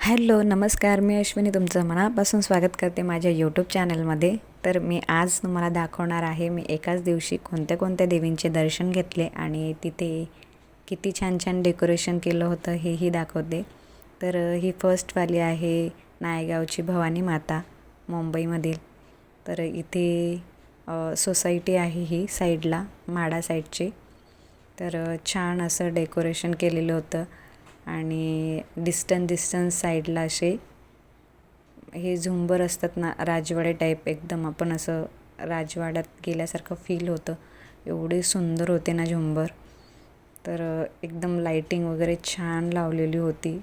Hello नमस्कार. मी अश्विनी तुमचं मनापासून स्वागत करते माझ्या यूट्यूब चॅनलमध्ये तर मी आज तुम्हाला दाखवणार आहे मी एकाच दिवशी कोणत्या कोणत्या देवींचे दर्शन घेतले आणि तिथे किती छान छान डेकोरेशन केलं होतं हेही दाखवते. तर ही फर्स्टवाली आहे नायगावची भवानी माता मुंबईमधील. तर इथे सोसायटी आहे ही साईडला माडा साईडची तर छान असं डेकोरेशन केलेलं होतं. आणि डिस्टन्स डिस्टन्स साईडला असे हे झुंबर असतात ना राजवाडे टाईप एकदम आपण असं राजवाड्यात गेल्यासारखं फील होतं. एवढे सुंदर होते ना झुंबर. तर एकदम लाईटिंग वगैरे छान लावलेली होती.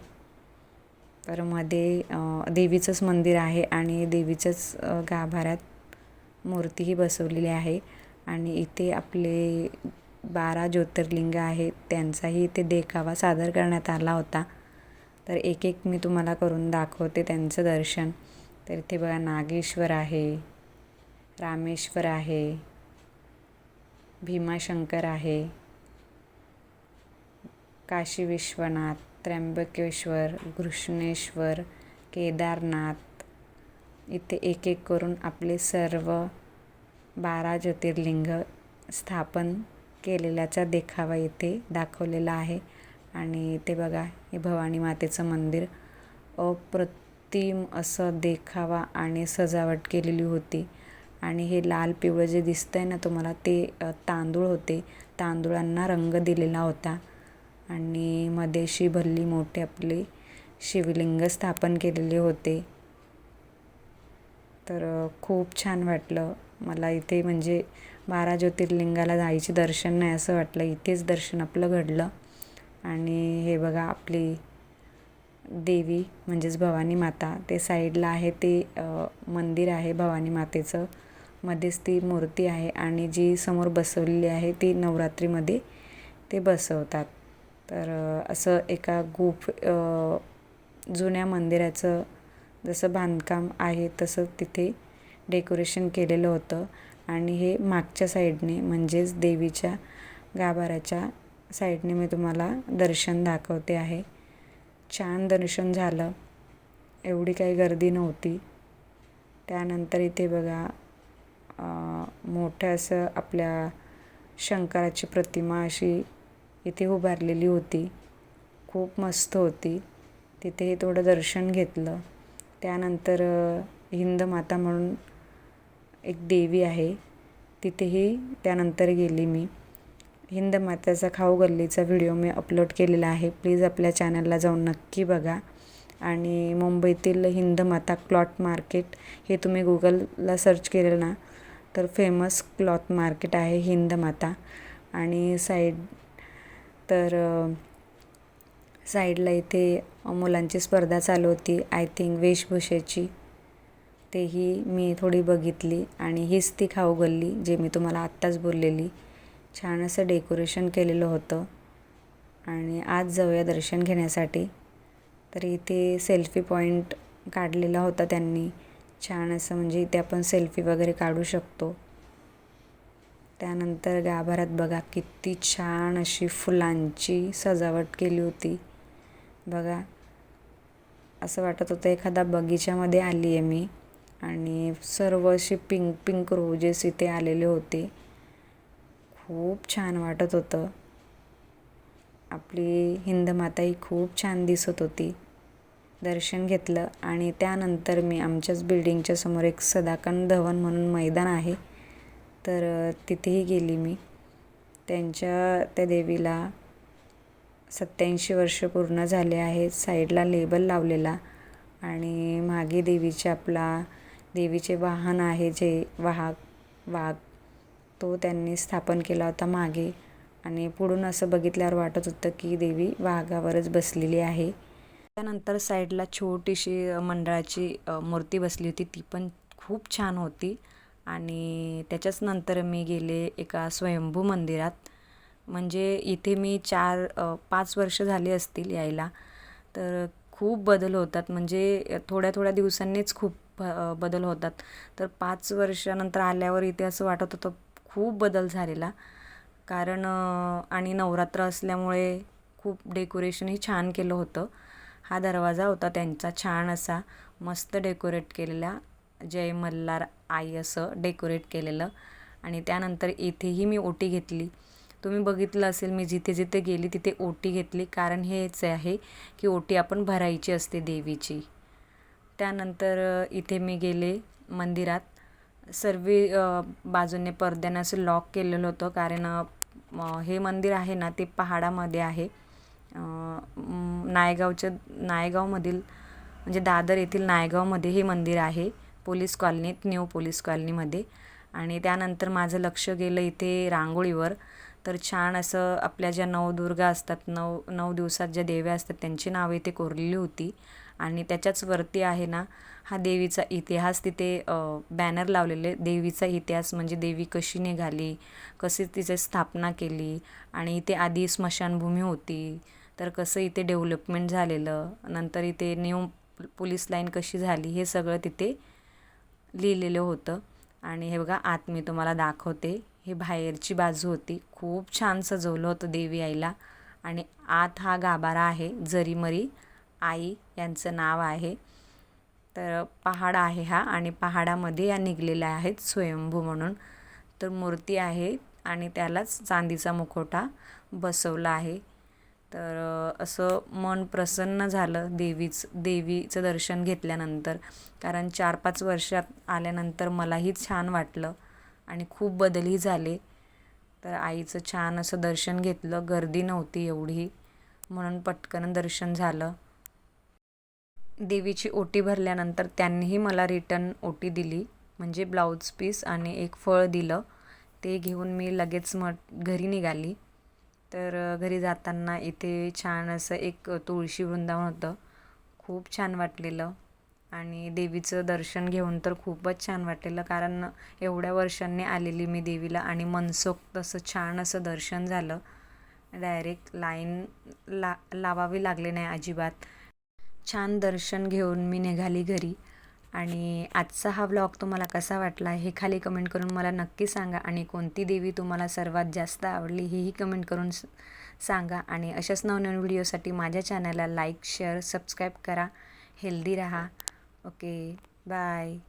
तर मध्ये देवीचंच मंदिर आहे आणि देवीचंच गाभाऱ्यात मूर्तीही बसवलेली आहे. आणि इथे आपले बारा ज्योतिर्लिंग आहेत त्यांचाही इथे देखावा सादर करण्यात आला होता. तर एक एक मी तुम्हाला करून दाखवते त्यांचं दर्शन. तर इथे बघा नागेश्वर आहे रामेश्वर आहे भीमाशंकर आहे काशी विश्वनाथ त्र्यंबकेश्वर घृष्णेश्वर केदारनाथ इथे एक एक करून आपले सर्व बारा ज्योतिर्लिंग स्थापन केलेल्याचा देखावा इथे दाखवलेला आहे. आणि इथे बघा हे भवानी मातेचं मंदिर. अप्रतिम असं देखावा आणि सजावट केलेली होती. आणि हे लाल पिवळं जे दिसतंय ना तुम्हाला ते तांदूळ होते. तांदूळांना रंग दिलेला होता. आणि मध्येशी भल्ली मोठे आपले शिवलिंग स्थापन केलेले होते. तर खूप छान वाटलं. मला इथे म्हणजे बारा ज्योतिर्लिंगाला जायचे दर्शन नाही असं वाटलं. इथेच दर्शन आपलं घडलं. आणि हे बघा आपली देवी म्हणजेच भवानी माता ते साईडला आहे ते मंदिर आहे भवानी मातेचं. मध्येच ती मूर्ती आहे आणि जी समोर बसवलेली आहे ती नवरात्रीमध्ये ते बसवतात. तर असं एका गुफ जुन्या मंदिराचं जसं बांधकाम आहे तसं तिथे डेकोरेशन केलेलं होतं. आणि हे मागच्या साईडने म्हणजेच देवीच्या गाभाऱ्याच्या साईडने मी तुम्हाला दर्शन दाखवते आहे. छान दर्शन झालं. एवढी काही गर्दी नव्हती. त्यानंतर इथे बघा मोठं असं आपल्या शंकराची प्रतिमा अशी इथे उभारलेली होती. खूप मस्त होती. तिथेही थोडं दर्शन घेतलं. त्यानंतर हिंद माता म्हणून एक देवी आहे. तिथेही त्यानंतर गेली मी. हिंद माताचा खाऊ गल्लीचा व्हिडिओ मी अपलोड केलेला आहे. प्लीज आपल्या चॅनलला जाऊन नक्की बघा. आणि मुंबईतील हिंद माता क्लॉथ मार्केट हे तुम्ही गुगलला सर्च केलं ना तर फेमस क्लॉथ मार्केट आहे हिंद माता. आणि साईड तर साईडला इथे मुलांची स्पर्धा चालू होती. आय थिंक वेशभूषेची. तेही मी थोडी बघितली आणि हीच ती खाऊ गल्ली जे मी तुम्हाला आत्ताच बोललेली. छान असं डेकोरेशन केलेलं होतं. आणि आज जाऊया दर्शन घेण्यासाठी. तर इथे सेल्फी पॉईंट काढलेला होता त्यांनी. छान असं म्हणजे इथे आपण सेल्फी वगैरे काढू शकतो. त्यानंतर गाभाऱ्यात बघा किती छान अशी फुलांची सजावट केली होती. बघा असं वाटत होतं एखादा बगीच्यामध्ये आली आहे मी. आणि सर्व असे पिंक पिंक रोजेस इथे आलेले होते. खूप छान वाटत होतं. आपली हिंदमाता ही खूप छान दिसत होती. दर्शन घेतलं आणि त्यानंतर मी आमच्याच बिल्डिंगच्या समोर एक सदाकंद धवन म्हणून मैदान आहे. तर तिथेही गेली मी. त्यांच्या त्या देवीला सत्याऐंशी वर्ष पूर्ण झाले आहेत. साईडला लेबल लावलेला आणि मागे देवीचे आपला देवीचे वाहन आहे जे वाहक वाघ तो त्यांनी स्थापन केला होता मागे. आणि पुढून असं बघितल्यावर वाटत होतं की देवी वाघावरच बसलेली आहे. त्यानंतर साईडला छोटीशी मंडळाची मूर्ती बसली होती. ती पण खूप छान होती. आणि त्याच्याच नंतर मी गेले एका स्वयंभू मंदिरात. म्हणजे इथे मी चार पाच वर्ष झाली असतील यायला. तर खूप बदल होतात. म्हणजे थोड्या थोड्या दिवसांनीच खूप बदल होतात. तर पाच वर्षानंतर आल्यावर इथे असं वाटत होतं खूप बदल झालेला. कारण आणि नवरात्र असल्यामुळे खूप डेकोरेशनही छान केलं होतं. हा दरवाजा होता त्यांचा छान असा मस्त डेकोरेट केलेला. जय मल्हार आई असं डेकोरेट केलेलं. आणि त्यानंतर इथेही मी ओटी घेतली. तुम्ही बघितलं असेल मी जिथे जिथे गेली तिथे ओटी घेतली. कारण हेच आहे की ओटी आपण भरायची असते देवीची. त्यानंतर इथे मी गेले मंदिरात. सर्व बाजूने पडद्याने असं लॉक केलेलं होतं. कारण हे मंदिर आहे ना ते पहाडामध्ये आहे. नायगावच्या नायगावमधील म्हणजे दादर येथील नायगावमध्ये हे मंदिर आहे. पोलीस कॉलनीत न्यू पोलीस कॉलनीमध्ये. आणि त्यानंतर माझं लक्ष गेलं इथे रांगोळीवर. तर छान असं आपल्या ज्या नवदुर्गा असतात नऊ नऊ दिवसात ज्या देव्या असतात त्यांची नावे इथे कोरलेली होती. आणि त्याच्याच वरती आहे ना हा देवीचा इतिहास तिथे बॅनर लावलेले. देवीचा इतिहास म्हणजे देवी कशी निघाली कशी तिचे स्थापना केली आणि इथे आधी स्मशानभूमी होती. तर कसं इथे डेव्हलपमेंट झालेलं नंतर इथे न्यू पोलीस लाईन कशी झाली हे सगळं तिथे लिहिलेलं होतं. आणि हे बघा आत मी तुम्हाला दाखवते. हे बाहेरची बाजू होती. खूप छान सजवलं होतं देवी आईला. आणि आत हा गाभारा आहे जरीमरी. आई यांचं नाव आहे. तर पहाड आहे हा आणि पहाडामध्ये या निघलेल्या आहेत स्वयंभू म्हणून. तर मूर्ती आहे आणि त्यालाच चांदीचा मुखवटा बसवला आहे. तर असं मन प्रसन्न झालं देवीच देवीचं दर्शन घेतल्यानंतर. कारण चार पाच वर्षात आल्यानंतर मलाही छान वाटलं. आणि खूप बदलही झाले. तर आईचं छान असं दर्शन घेतलं. गर्दी नव्हती एवढी. म्हणून पटकन दर्शन झालं. देवीची ओटी भरल्यानंतर त्यांनीही मला रिटर्न ओटी दिली. म्हणजे ब्लाऊज पीस आणि एक फळ दिलं. ते घेऊन मी लगेच मग घरी निघाली. तर घरी जाताना इथे छान असं एक तुळशी वृंदावन होतं. खूप छान वाटलेलं. आणि देवीचं दर्शन घेऊन तर खूपच छान वाटलेलं कारण एवढ्या वर्षांनी आलेली मी देवीला आणि मनसोक्त असं छान असं दर्शन झालं. डायरेक्ट लाईन ला लावावी लागली नाही अजिबात. छान दर्शन घेऊन मी निघाली घरी. आणि आजचा हा व्लॉग तुम्हाला कसा वाटला हे खाली कमेंट करून मला नक्की सांगा. आणि कोणती देवी तुम्हाला सर्वात जास्त आवडली हेही कमेंट करून सांगा. आणि अशाच नवनवीन व्हिडिओसाठी माझ्या चॅनलला लाईक शेअर सबस्क्राईब करा. हेल्दी राहा. Okay, bye.